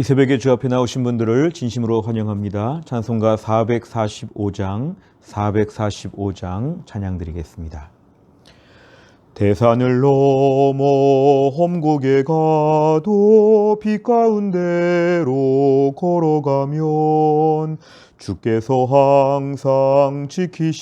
이 새벽에 주 앞에 나오신 분들을 진심으로 환영합니다. 찬송가 445장, 445장 찬양 드리겠습니다. 대산을 넘어 험곡에 가도 빛 가운데로 걸어가면 주께서 항상 지키시기로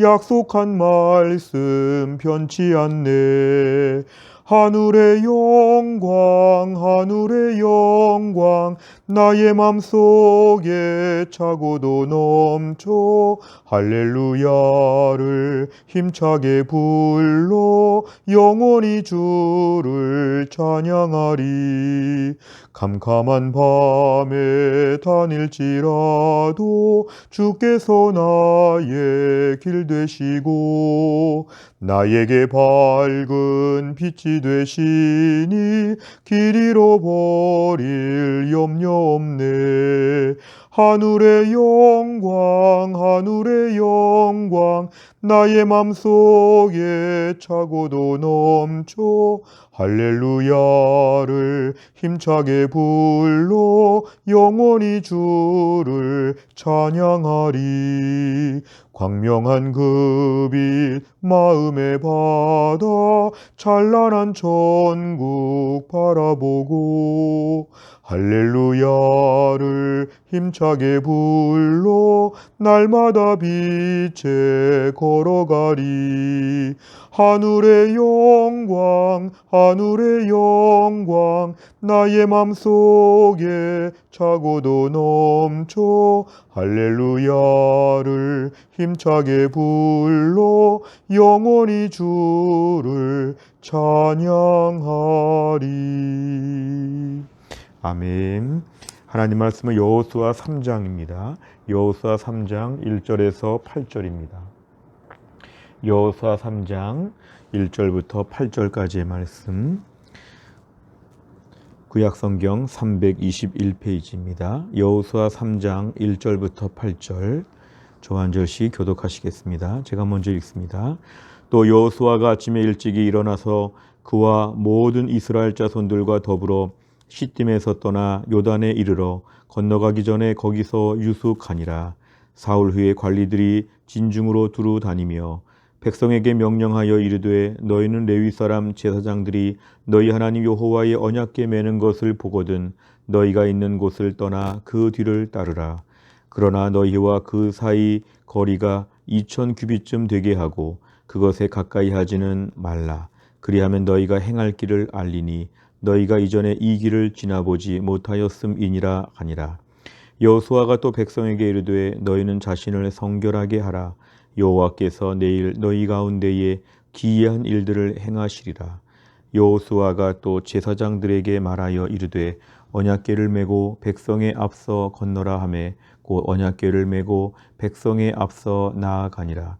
약속한 말씀 변치 않네. 하늘의 영광, 하늘의 영광, 나의 맘속에 차고도 넘쳐 할렐루야를 힘차게 불러 영원히 주를 찬양하리. 캄캄한 밤에 다닐지라도 주께서 나의 길 되시고 나에게 밝은 빛이 되시니 길 잃어버릴 염려 없네. 하늘의 영광, 하늘의 영광, 나의 맘속에 차고도 넘쳐 할렐루야를 힘차게 불러 영원히 주를 찬양하리. 광명한 그 빛 마음에 받아 찬란한 천국 바라보고 할렐루야를 힘차게 불러 날마다 빛에 걸어가리. 하늘의 영광 하늘의 영광 나의 맘속에 차고도 넘쳐 할렐루야를 힘차게 불러 영원히 주를 찬양하리 아멘. 하나님 말씀은 여호수아 3장입니다. 여호수아 3장 1절에서 8절입니다. 여호수아 3장 1절부터 8절까지의 말씀. 구약 성경 321페이지입니다. 여호수아 3장 1절부터 8절 조한절씨 교독하시겠습니다. 제가 먼저 읽습니다. 또 여호수아가 아침에 일찍이 일어나서 그와 모든 이스라엘 자손들과 더불어 시딤에서 떠나 요단에 이르러 건너가기 전에 거기서 유숙하니라. 사울 후에 관리들이 진중으로 두루 다니며 백성에게 명령하여 이르되 너희는 레위 사람 제사장들이 너희 하나님 여호와의 언약궤 매는 것을 보거든 너희가 있는 곳을 떠나 그 뒤를 따르라. 그러나 너희와 그 사이 거리가 이천 규빗쯤 되게 하고 그것에 가까이 하지는 말라. 그리하면 너희가 행할 길을 알리니 너희가 이전에 이 길을 지나보지 못하였음이니라 하니라. 여호수아가 또 백성에게 이르되 너희는 자신을 성결하게 하라. 여호와께서 내일 너희 가운데에 기이한 일들을 행하시리라. 여호수아가 또 제사장들에게 말하여 이르되 언약궤를 메고 백성의 앞서 건너라 하매 곧 언약궤를 메고 백성의 앞서 나아가니라.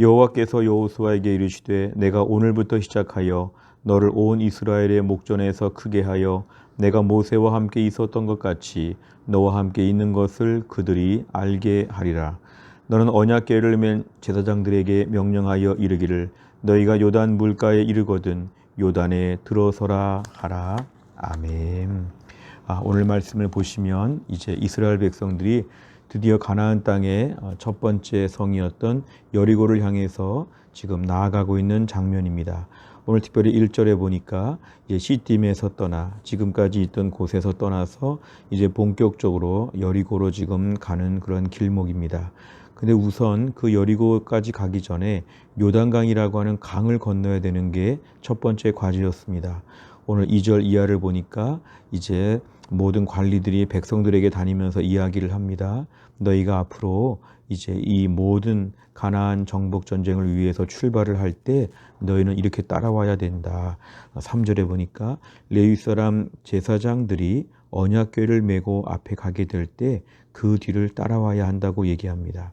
여호와께서 여호수아에게 이르시되 내가 오늘부터 시작하여 너를 온 이스라엘의 목전에서 크게 하여 내가 모세와 함께 있었던 것 같이 너와 함께 있는 것을 그들이 알게 하리라. 너는 언약궤를 맨 제사장들에게 명령하여 이르기를 너희가 요단 물가에 이르거든 요단에 들어서라 하라. 아멘. 아, 오늘 말씀을 보시면 이제 이스라엘 백성들이 드디어 가나안 땅의 어, 첫 번째 성이었던 여리고를 향해서 지금 나아가고 있는 장면입니다. 오늘 특별히 1절에 보니까 이제 시딤에서 떠나 지금까지 있던 곳에서 떠나서 이제 본격적으로 여리고로 지금 가는 그런 길목입니다. 근데 우선 그 여리고까지 가기 전에 요단강이라고 하는 강을 건너야 되는 게 첫 번째 과제였습니다. 오늘 2절 이하를 보니까 이제 모든 관리들이 백성들에게 다니면서 이야기를 합니다. 너희가 앞으로 이제 이 모든 가나안 정복 전쟁을 위해서 출발을 할 때 너희는 이렇게 따라와야 된다. 3절에 보니까 레위 사람 제사장들이 언약궤를 메고 앞에 가게 될 때 그 뒤를 따라와야 한다고 얘기합니다.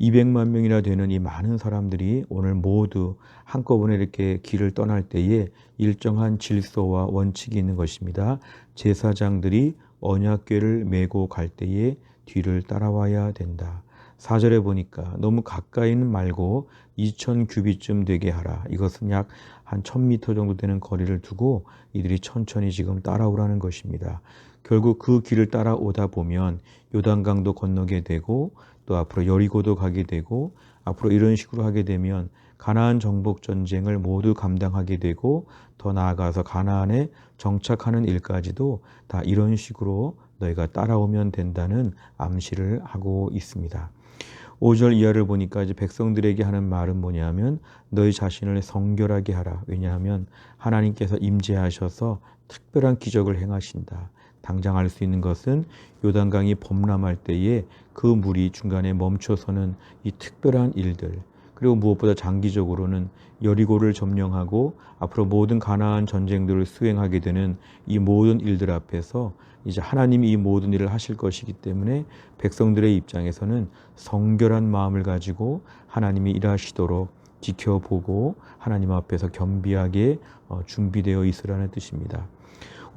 200만 명이나 되는 이 많은 사람들이 오늘 모두 한꺼번에 이렇게 길을 떠날 때에 일정한 질서와 원칙이 있는 것입니다. 제사장들이 언약궤를 메고 갈 때에 뒤를 따라와야 된다. 4절에 보니까 너무 가까이는 말고 2천 규비쯤 되게 하라. 이것은 약 한 1000m 정도 되는 거리를 두고 이들이 천천히 지금 따라오라는 것입니다. 결국 그 길을 따라오다 보면 요단강도 건너게 되고 또 앞으로 여리고도 가게 되고 앞으로 이런 식으로 하게 되면 가나안 정복 전쟁을 모두 감당하게 되고 더 나아가서 가나안에 정착하는 일까지도 다 이런 식으로 너희가 따라오면 된다는 암시를 하고 있습니다. 5절 이하를 보니까 이제 백성들에게 하는 말은 뭐냐면 너희 자신을 성결하게 하라. 왜냐하면 하나님께서 임재하셔서 특별한 기적을 행하신다. 당장 알 수 있는 것은 요단강이 범람할 때에 그 물이 중간에 멈춰서는 이 특별한 일들 그리고 무엇보다 장기적으로는 여리고를 점령하고 앞으로 모든 가나안 전쟁들을 수행하게 되는 이 모든 일들 앞에서 이제 하나님이 이 모든 일을 하실 것이기 때문에 백성들의 입장에서는 성결한 마음을 가지고 하나님이 일하시도록 지켜보고 하나님 앞에서 겸비하게 어, 준비되어 있으라는 뜻입니다.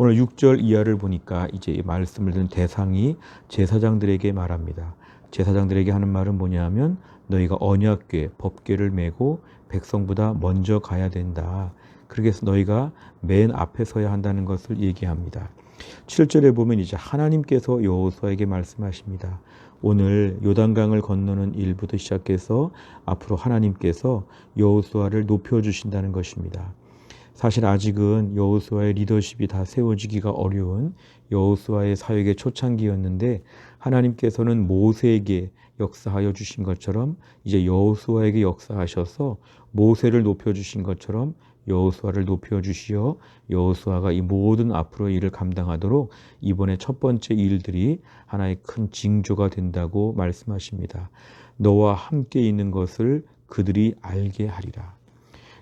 오늘 6절 이하를 보니까 이제 이 말씀을 듣는 대상이 제사장들에게 말합니다. 제사장들에게 하는 말은 뭐냐면 너희가 언약궤, 법궤를 메고 백성보다 먼저 가야 된다. 그렇게 해서 너희가 맨 앞에 서야 한다는 것을 얘기합니다. 7절에 보면 이제 하나님께서 여호수아에게 말씀하십니다. 오늘 요단강을 건너는 일부터 시작해서 앞으로 하나님께서 여호수아를 높여 주신다는 것입니다. 사실 아직은 여호수아의 리더십이 다 세워지기가 어려운 여호수아의 사역의 초창기였는데 하나님께서는 모세에게 역사하여 주신 것처럼 이제 여호수아에게 역사하셔서 모세를 높여 주신 것처럼 여호수아를 높여 주시어 여호수아가 이 모든 앞으로 일을 감당하도록 이번에 첫 번째 일들이 하나의 큰 징조가 된다고 말씀하십니다. 너와 함께 있는 것을 그들이 알게 하리라.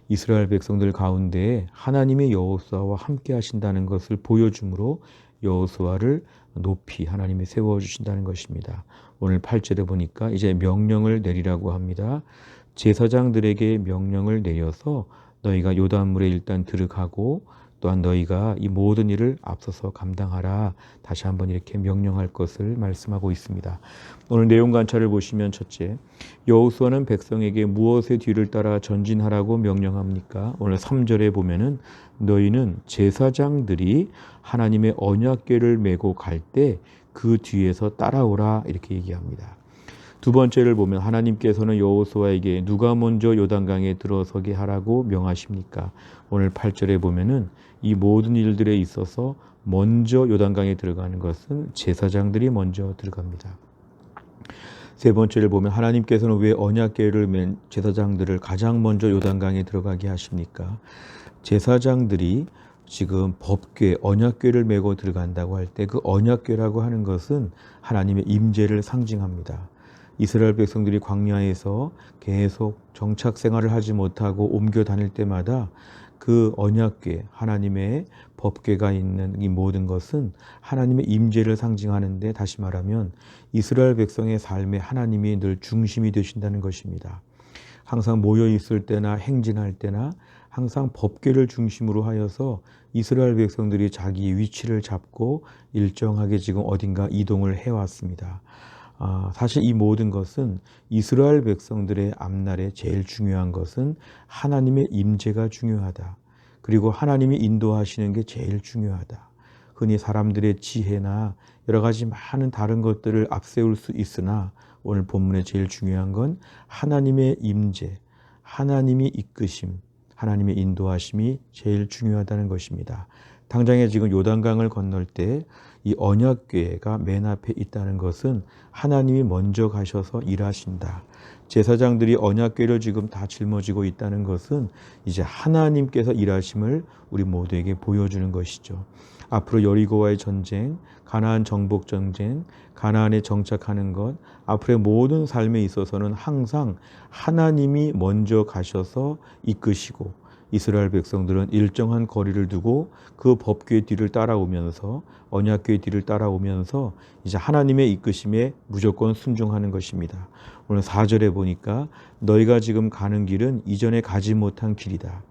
이스라엘 백성들 가운데 하나님의 여호수아와 함께 하신다는 것을 보여줌으로 여호수아를 높이 하나님이 세워 주신다는 것입니다. 오늘 8절에 보니까 이제 명령을 내리라고 합니다. 제사장들에게 명령을 내려서 너희가 요단물에 일단 들어가고 또한 너희가 이 모든 일을 앞서서 감당하라. 다시 한번 이렇게 명령할 것을 말씀하고 있습니다. 오늘 내용 관찰을 보시면 첫째, 여호수아는 백성에게 무엇의 뒤를 따라 전진하라고 명령합니까? 오늘 3절에 보면은 너희는 제사장들이 하나님의 언약궤를 메고 갈 때 그 뒤에서 따라오라 이렇게 얘기합니다. 두 번째를 보면 하나님께서는 여호수아에게 누가 먼저 요단강에 들어서게 하라고 명하십니까? 오늘 8절에 보면은 이 모든 일들에 있어서 먼저 요단강에 들어가는 것은 제사장들이 먼저 들어갑니다. 세 번째를 보면 하나님께서는 왜 언약궤를 맨 제사장들을 가장 먼저 요단강에 들어가게 하십니까? 제사장들이 지금 법궤, 언약궤를 메고 들어간다고 할 때 그 언약궤라고 하는 것은 하나님의 임재를 상징합니다. 이스라엘 백성들이 광야에서 계속 정착 생활을 하지 못하고 옮겨 다닐 때마다 그 언약궤, 하나님의 법궤가 있는 이 모든 것은 하나님의 임재를 상징하는데 다시 말하면 이스라엘 백성의 삶에 하나님이 늘 중심이 되신다는 것입니다. 항상 모여 있을 때나 행진할 때나 항상 법궤를 중심으로 하여서 이스라엘 백성들이 자기 위치를 잡고 일정하게 지금 어딘가 이동을 해왔습니다. 아, 사실 이 모든 것은 이스라엘 백성들의 앞날에 제일 중요한 것은 하나님의 임재가 중요하다. 그리고 하나님이 인도하시는 게 제일 중요하다. 흔히 사람들의 지혜나 여러 가지 많은 다른 것들을 앞세울 수 있으나 오늘 본문에 제일 중요한 건 하나님의 임재, 하나님이 이끄심, 하나님의 인도하심이 제일 중요하다는 것입니다. 당장에 지금 요단강을 건널 때 이 언약궤가 맨 앞에 있다는 것은 하나님이 먼저 가셔서 일하신다. 제사장들이 언약궤를 지금 다 짊어지고 있다는 것은 이제 하나님께서 일하심을 우리 모두에게 보여주는 것이죠. 앞으로 여리고와의 전쟁, 가나안 정복 전쟁, 가나안에 정착하는 것, 앞으로의 모든 삶에 있어서는 항상 하나님이 먼저 가셔서 이끄시고 이스라엘 백성들은 일정한 거리를 두고 그 법궤 뒤를 따라오면서 언약궤 뒤를 따라오면서 이제 하나님의 이끄심에 무조건 순종하는 것입니다. 오늘 4절에 보니까 너희가 지금 가는 길은 이전에 가지 못한 길이다.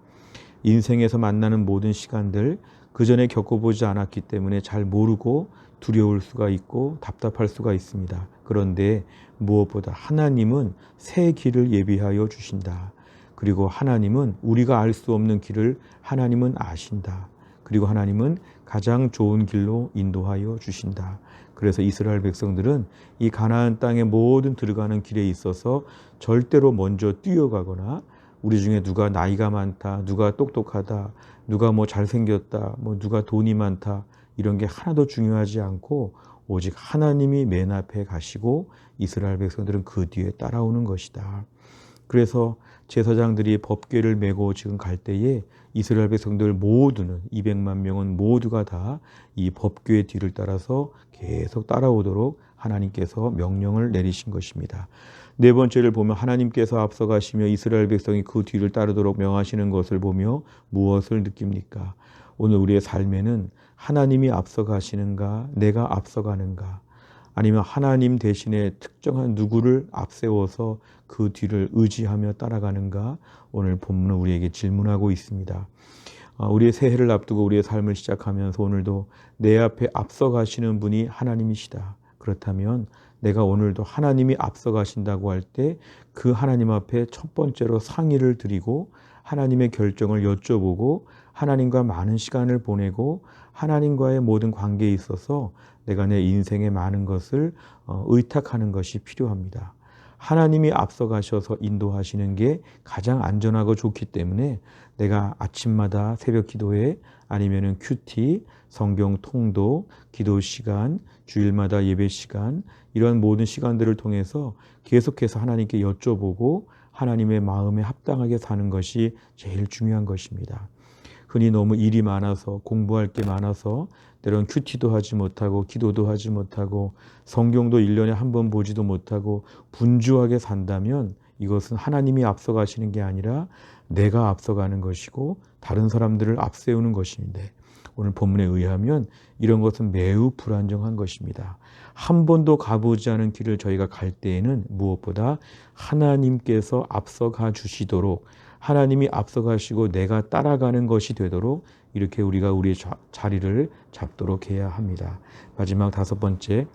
인생에서 만나는 모든 시간들 그 전에 겪어보지 않았기 때문에 잘 모르고 두려울 수가 있고 답답할 수가 있습니다. 그런데 무엇보다 하나님은 새 길을 예비하여 주신다. 그리고 하나님은 우리가 알 수 없는 길을 하나님은 아신다. 그리고 하나님은 가장 좋은 길로 인도하여 주신다. 그래서 이스라엘 백성들은 이 가나안 땅의 모든 들어가는 길에 있어서 절대로 먼저 뛰어가거나 우리 중에 누가 나이가 많다, 누가 똑똑하다, 누가 뭐 잘생겼다, 뭐 누가 돈이 많다 이런 게 하나도 중요하지 않고 오직 하나님이 맨 앞에 가시고 이스라엘 백성들은 그 뒤에 따라오는 것이다. 그래서 제사장들이 법궤를 메고 지금 갈 때에 이스라엘 백성들 모두는 200만 명은 모두가 다 이 법궤의 뒤를 따라서 계속 따라오도록 하나님께서 명령을 내리신 것입니다. 네 번째를 보면 하나님께서 앞서가시며 이스라엘 백성이 그 뒤를 따르도록 명하시는 것을 보며 무엇을 느낍니까? 오늘 우리의 삶에는 하나님이 앞서가시는가, 내가 앞서가는가, 아니면 하나님 대신에 특정한 누구를 앞세워서 그 뒤를 의지하며 따라가는가, 오늘 본문은 우리에게 질문하고 있습니다. 아, 우리의 새해를 앞두고 우리의 삶을 시작하면서 오늘도 내 앞에 앞서가시는 분이 하나님이시다. 그렇다면 내가 오늘도 하나님이 앞서가신다고 할 때 그 하나님 앞에 첫 번째로 상의를 드리고 하나님의 결정을 여쭤보고 하나님과 많은 시간을 보내고 하나님과의 모든 관계에 있어서 내가 내 인생의 많은 것을 어, 의탁하는 것이 필요합니다. 하나님이 앞서가셔서 인도하시는 게 가장 안전하고 좋기 때문에 내가 아침마다 새벽 기도회 아니면은 큐티, 성경 통도, 기도 시간, 주일마다 예배 시간 이런 모든 시간들을 통해서 계속해서 하나님께 여쭤보고 하나님의 마음에 합당하게 사는 것이 제일 중요한 것입니다. 흔히 너무 일이 많아서 공부할 게 많아서 때론 큐티도 하지 못하고 기도도 하지 못하고 성경도 1년에 한 번 보지도 못하고 분주하게 산다면 이것은 하나님이 앞서가시는 게 아니라 내가 앞서가는 것이고 다른 사람들을 앞세우는 것인데 오늘 본문에 의하면 이런 것은 매우 불안정한 것입니다. 한 번도 가보지 않은 길을 저희가 갈 때에는 무엇보다 하나님께서 앞서가 주시도록 하나님이 앞서가시고 내가 따라가는 것이 되도록 이렇게 우리가 우리의 자리를 잡도록 해야 합니다. 마지막 다섯 번째,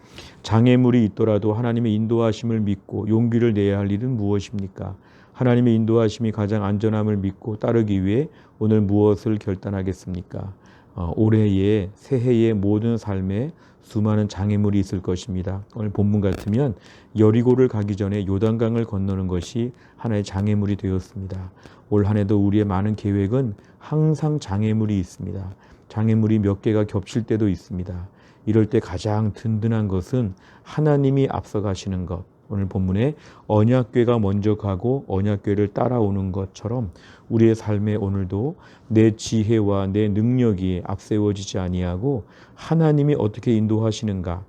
장애물이 있더라도 하나님의 인도하심을 믿고 용기를 내야 할 일은 무엇입니까? 하나님의 인도하심이 가장 안전함을 믿고 따르기 위해 오늘 무엇을 결단하겠습니까? 어, 올해의 새해의 모든 삶에 수많은 장애물이 있을 것입니다. 오늘 본문 같으면 여리고를 가기 전에 요단강을 건너는 것이 하나의 장애물이 되었습니다. 올 한해도 우리의 많은 계획은 항상 장애물이 있습니다. 장애물이 몇 개가 겹칠 때도 있습니다. 이럴 때 가장 든든한 것은 하나님이 앞서가시는 것. 오늘 본문에 언약궤가 먼저 가고 언약궤를 따라오는 것처럼 우리의 삶에 오늘도 내 지혜와 내 능력이 앞세워지지 아니하고 하나님이 어떻게 인도하시는가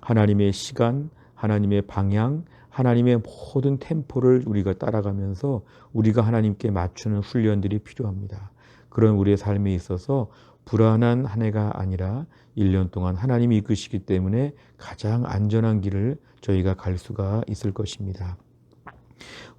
하나님의 시간, 하나님의 방향, 하나님의 모든 템포를 우리가 따라가면서 우리가 하나님께 맞추는 훈련들이 필요합니다. 그런 우리의 삶에 있어서 불안한 한 해가 아니라 1년 동안 하나님이 이끄시기 때문에 가장 안전한 길을 저희가 갈 수가 있을 것입니다.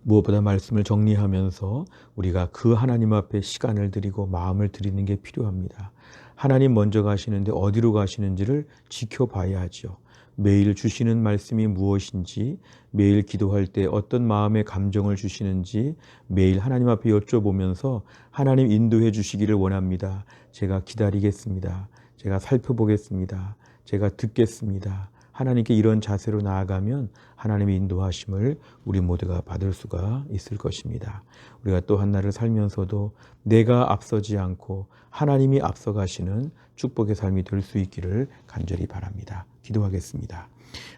무엇보다 말씀을 정리하면서 우리가 그 하나님 앞에 시간을 드리고 마음을 드리는 게 필요합니다. 하나님 먼저 가시는데 어디로 가시는지를 지켜봐야 하죠. 매일 주시는 말씀이 무엇인지, 매일 기도할 때 어떤 마음의 감정을 주시는지 매일 하나님 앞에 여쭤보면서 하나님 인도해 주시기를 원합니다. 제가 기다리겠습니다. 제가 살펴보겠습니다. 제가 듣겠습니다. 하나님께 이런 자세로 나아가면 하나님의 인도하심을 우리 모두가 받을 수가 있을 것입니다. 우리가 또 한 날을 살면서도 내가 앞서지 않고 하나님이 앞서가시는 축복의 삶이 될 수 있기를 간절히 바랍니다. 기도하겠습니다.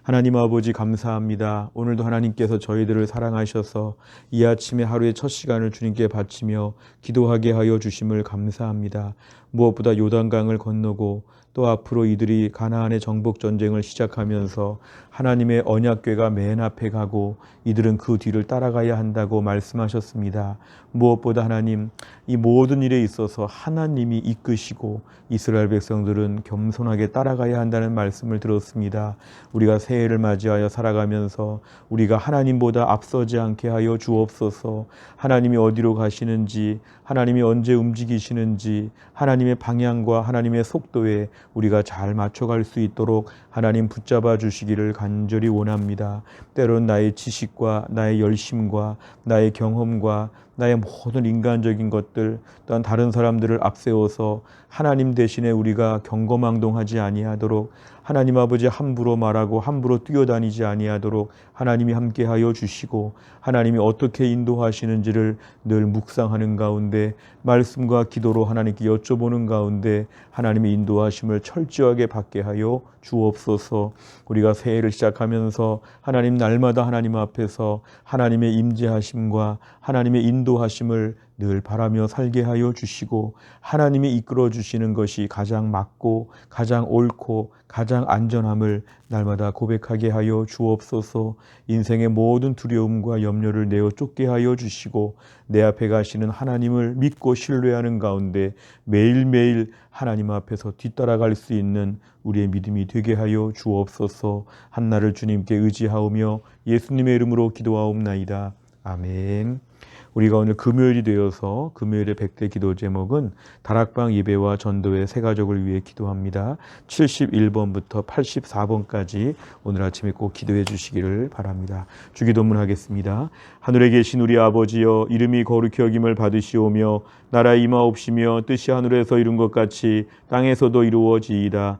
하나님 아버지 감사합니다. 오늘도 하나님께서 저희들을 사랑하셔서 이 아침에 하루의 첫 시간을 주님께 바치며 기도하게 하여 주심을 감사합니다. 무엇보다 요단강을 건너고 또 앞으로 이들이 가나안의 정복 전쟁을 시작하면서 하나님의 언약궤가 맨 앞에 가고 이들은 그 뒤를 따라가야 한다고 말씀하셨습니다. 무엇보다 하나님 이 모든 일에 있어서 하나님이 이끄시고 이스라엘 백성들은 겸손하게 따라가야 한다는 말씀을 들었습니다. 우리가 새해를 맞이하여 살아가면서 우리가 하나님보다 앞서지 않게 하여 주옵소서. 하나님이 어디로 가시는지, 하나님이 언제 움직이시는지, 하나님의 방향과 하나님의 속도에 우리가 잘 맞춰갈 수 있도록 하나님 붙잡아 주시기를 간절히 원합니다. 때론 나의 지식과 나의 열심과 나의 경험과 나의 모든 인간적인 것들 또한 다른 사람들을 앞세워서 하나님 대신에 우리가 경거망동하지 아니하도록 하나님 아버지 함부로 말하고 함부로 뛰어다니지 아니하도록 하나님이 함께하여 주시고 하나님이 어떻게 인도하시는지를 늘 묵상하는 가운데 말씀과 기도로 하나님께 여쭤보는 가운데 하나님의 인도하심을 철저하게 받게 하여 주옵소서. 우리가 새해를 시작하면서 하나님 날마다 하나님 앞에서 하나님의 임재하심과 하나님의 인도하심을 늘 바라며 살게 하여 주시고 하나님이 이끌어 주시는 것이 가장 맞고 가장 옳고 가장 안전함을 날마다 고백하게 하여 주옵소서. 인생의 모든 두려움과 염려를 내어 쫓게 하여 주시고 내 앞에 가시는 하나님을 믿고 신뢰하는 가운데 매일매일 하나님 앞에서 뒤따라갈 수 있는 우리의 믿음이 되게 하여 주옵소서. 한나를 주님께 의지하오며 예수님의 이름으로 기도하옵나이다. 아멘. 우리가 오늘 금요일이 되어서 금요일의 백대 기도 제목은 다락방 예배와 전도의 새 가족을 위해 기도합니다. 71번부터 84번까지 오늘 아침에 꼭 기도해 주시기를 바랍니다. 주기도문 하겠습니다. 하늘에 계신 우리 아버지여 이름이 거룩히 여김을 받으시오며 나라 임하옵시며 뜻이 하늘에서 이룬 것 같이 땅에서도 이루어지이다.